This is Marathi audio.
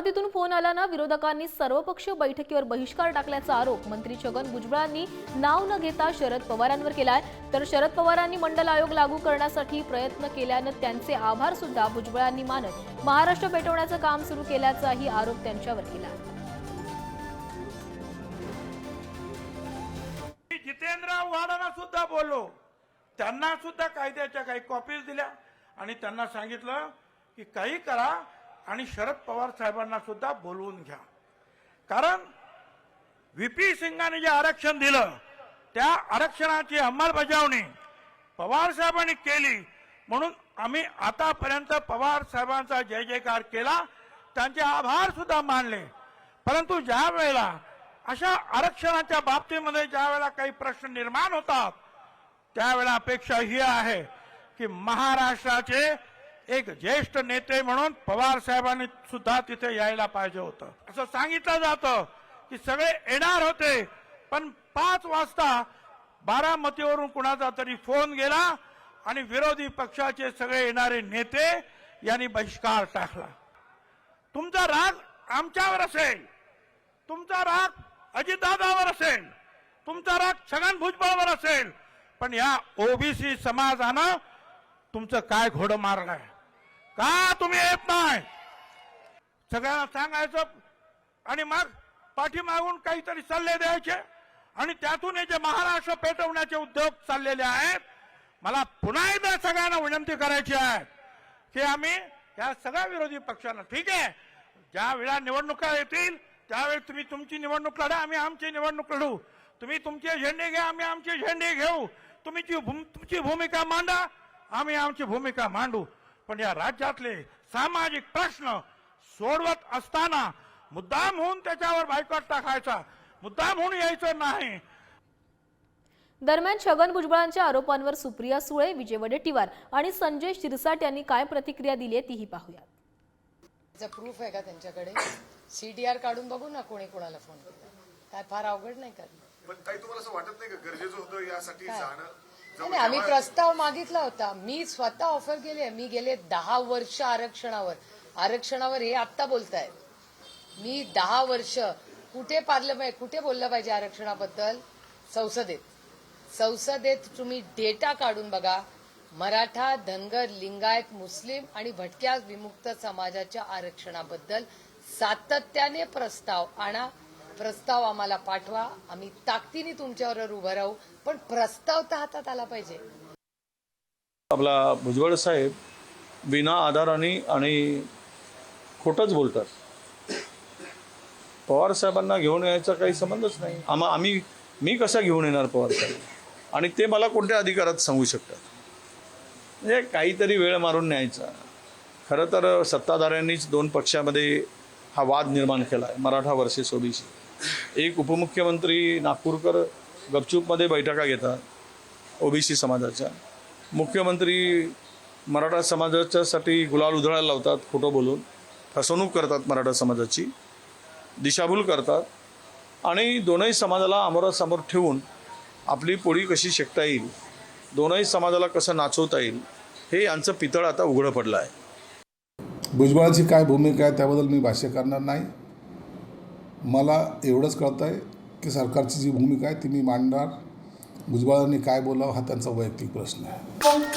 बारामतीतून फोन आल्यानं विरोधकांनी सर्वपक्षीय बैठकीवर बहिष्कार टाकल्याचा आरोप मंत्री छगन भुजबळांनी नाव न घेता शरद पवारांवर केलाय. तर शरद पवारांनी मंडल आयोग लागू करण्यासाठी प्रयत्न केल्यानं त्यांचे आभार सुद्धा भुजबळांनी मानत महाराष्ट्र पेटवण्याचं काम सुरू केल्याचाही आरोप त्यांच्यावर केला. जितेंद्र वाडांना सुद्धा बोललो. त्यांना सुद्धा कायद्याच्या काही कॉपीज दिल्या आणि त्यांना सांगितलं की काही करा आणि शरद पवार साहेबांना सुद्धा बोलवून घ्या. कारण व्हीपी सिंगाने जे आरक्षण दिलं त्या आरक्षणाची अंमलबजावणी पवार साहेबांनी केली. म्हणून आम्ही आतापर्यंत पवार साहेबांचा जय जयकार केला. त्यांचे आभार सुद्धा मानले. परंतु ज्या वेळेला अशा आरक्षणाच्या बाबतीमध्ये ज्या वेळेला काही प्रश्न निर्माण होतात त्यावेळेला अपेक्षा ही आहे की महाराष्ट्राचे एक ज्येष्ठ नेते म्हणून पवार साहेबांनी सुद्धा तिथे यायला पाहिजे होतं. असं सांगितलं जातं की सगळे येणार होते पण पाच वाजता बारामतीवरून कुणाचा तरी फोन गेला आणि विरोधी पक्षाचे सगळे येणारे नेते यांनी बहिष्कार टाकला. तुमचा राग आमच्यावर असेल तुमचा राग अजितदादावर असेल तुमचा राग छगन भुजबळवर असेल पण या ओबीसी समाजानं तुमचं काय घोडं मारलंय? का तुम्ही येत नाही? सगळ्यांना सांगायचं आणि मग पाठीमागून काहीतरी सल्ले द्यायचे आणि त्यातून हे जे महाराष्ट्र पेटवण्याचे उद्योग चाललेले आहेत मला पुन्हा एकदा सगळ्यांना विनंती करायची आहे की आम्ही या सगळ्या विरोधी पक्षांना ठीक आहे ज्या वेळा निवडणुका येतील त्यावेळी तुम्ही तुमची निवडणूक लढा आम्ही आमची निवडणूक लढू. तुम्ही तुमचे झेंडे घ्या आम्ही आमचे झेंडे घेऊ. तुम्ही भूम- तुमची भूमिका मांडा आम्ही आमची भूमिका मांडू. पण या राज्यातले सामाजिक प्रश्न सोडवत असताना मुद्दाम होऊन त्याच्यावर बायकॉट टाकायचा. मुद्दाम होऊन यायचं नाही. दरम्यान छगन भुजबळांच्या आरोपांवर सुप्रिया सुळे विजय वडेट्टीवार आणि संजय शिरसाट यांनी काय प्रतिक्रिया दिली आहे तीही पाहूया त्याचं प्रूफ आहे का त्यांच्याकडे? सीडीआर काढून बघू ना कोणी कोणाला फोन केला. काय फार अवघड नाही का पण ताई तुम्हाला असं वाटत नाही का गरजेचं होतं यासाठी? जाणं? नाही, नाही, आम्ही प्रस्ताव मागितला होता. मी स्वतः ऑफर केली आहे. मी गेले दहा वर्ष आरक्षणावर. आरक्षणावर हे आत्ता बोलतायत मी दहा वर्ष कुठे पार्लमेंट कुठे बोललं पाहिजे आरक्षणाबद्दल? संसदेत. संसदेत तुम्ही डेटा काढून बघा. मराठा धनगर लिंगायत मुस्लिम आणि भटक्या विमुक्त समाजाच्या आरक्षणाबद्दल सातत्याने प्रस्ताव आणा. प्रस्ताव आम्हाला पाठवा. आम्ही ताकदीने तुमच्यावर उभं राहू. पण प्रस्ताव तर हातात आला पाहिजे. आपला भुजबळ साहेब विना आधाराने आणि खोटंच बोलतात. पवार साहेबांना घेऊन यायचा काही संबंधच नाही. आम्हा आम्ही मी कसा घेऊन येणार पवार साहेब? आणि ते मला कोणत्या अधिकारात सांगू शकतात? म्हणजे काहीतरी वेळ मारून न्यायचा. खरं तर सत्ताधाऱ्यांनीच दोन पक्षामध्ये हा वाद निर्माण केला आहे मराठा वर्सेस ओबीसी. एक उपमुख्यमंत्री नागपूरकर गपचूपमध्ये बैठका घेतात ओबीसी समाजाच्या. मुख्यमंत्री मराठा समाजाच्यासाठी गुलाल उधळायला लावतात खोटं बोलून. फसवणूक करतात मराठा समाजाची दिशाभूल करतात आणि दोनही समाजाला अमोरासमोर ठेवून आपली पोळी कशी शेकता येईल दोनही समाजाला कसं नाचवता येईल हे यांचं पितळ आता उघडं पडलं आहे. भुजबळाची काय भूमिका आहे त्याबद्दल मी भाष्य करणार नाही. मला एवढंच कळतं आहे की सरकारची जी भूमिका आहे ती मी मांडणार. भुजबळांनी काय बोलावं हा त्यांचा वैयक्तिक प्रश्न आहे.